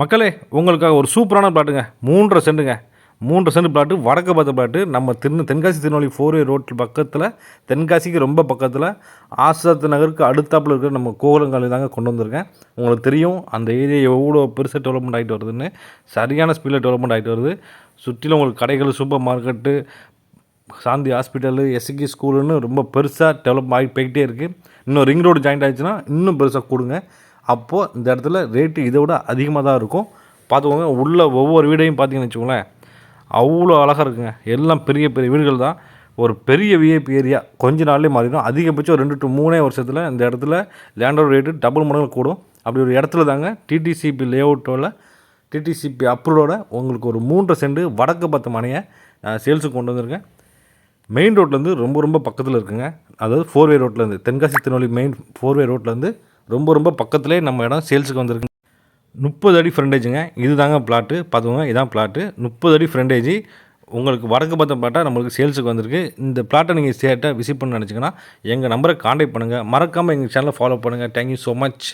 மக்களே உங்களுக்காக ஒரு சூப்பரான பிளாட்டுங்க. மூன்றரை சென்ட்டுங்க மூன்று சென்ட் பிளாட்டு வடக்கு பார்த்த பிளாட்டு. நம்ம திரு தென்காசி திருநெல்வேலி ஃபோர்வே ரோட்டில் பக்கத்தில் தென்காசிக்கு ரொம்ப பக்கத்தில் ஆசாத் நகருக்கு அடுத்தாப்பில் இருக்கிற நம்ம கோகுலங்காலி தாங்க கொண்டு வந்திருக்கேன். உங்களுக்கு தெரியும் அந்த ஏரியா எவ்வளோ பெருசாக டெவலப்மெண்ட் ஆகிட்டு வருதுன்னு சரியான ஸ்பீடில் டெவலப்மெண்ட் ஆகிட்டு வருது. சுற்றிலும் உங்களுக்கு கடைகள் சூப்பர் மார்க்கெட்டு சாந்தி ஹாஸ்பிட்டலு எஸ்கி ஸ்கூலுன்னு ரொம்ப பெருசாக டெவலப் ஆகி போய்கிட்டே இருக்குது இன்னும் ரிங் ரோடு ஜாயிண்ட் ஆகிடுச்சுன்னா இன்னும் பெருசாக கொடுங்க. அப்போது இந்த இடத்துல ரேட்டு இதை விட அதிகமாக தான் இருக்கும். பார்த்துக்கோங்க உள்ள ஒவ்வொரு வீடையும் பார்த்தீங்கன்னு வச்சுக்கோங்களேன் அவ்வளோ அழகாக இருக்குங்க. எல்லாம் பெரிய பெரிய வீடுகள் தான். ஒரு பெரிய விஐபி ஏரியா கொஞ்ச நாள்லேயே மாறிடும். அதிகபட்சம் ரெண்டு டு மூணே வருஷத்தில் இந்த இடத்துல லேண்டோட ரேட்டு டபுள் மடங்கு கூடும். அப்படி ஒரு இடத்துல தாங்க டிடிசிபி லேஅவுட்டோட டிடிசிபி அப்ரூவோட உங்களுக்கு ஒரு மூன்றரை சென்ட் வடக்கு பத்து மனையை சேல்ஸுக்கு கொண்டு வந்திருக்கேன். மெயின் ரோட்லேருந்து ரொம்ப ரொம்ப பக்கத்தில் இருக்குங்க. அதாவது ஃபோர்வே ரோட்லேருந்து தென்காசி திருநெல்வேலி மெயின் ஃபோர்வே ரோட்லேருந்து ரொம்ப ரொம்ப பக்கத்துலேயே நம்ம இடம் சேல்ஸுக்கு வந்திருக்கு. முப்பது அடி ஃப்ரண்டேஜுங்க இது தாங்க பிளாட்டு பார்த்துக்கோங்க இதான் பிளாட்டு முப்பது அடி ஃப்ரண்டேஜி உங்களுக்கு வடக்கு பார்த்த பிளாட்டாக நம்மளுக்கு சேல்ஸுக்கு வந்திருக்கு. இந்த பிளாட்டை நீங்கள் சேட்டை விசிட் பண்ண நினச்சிங்கன்னா எங்கள் நம்பரை காண்டாக்ட் பண்ணுங்கள் மறக்காமல் எங்கள் சேனலை ஃபாலோ பண்ணுங்கள் தேங்க்யூ ஸோ மச்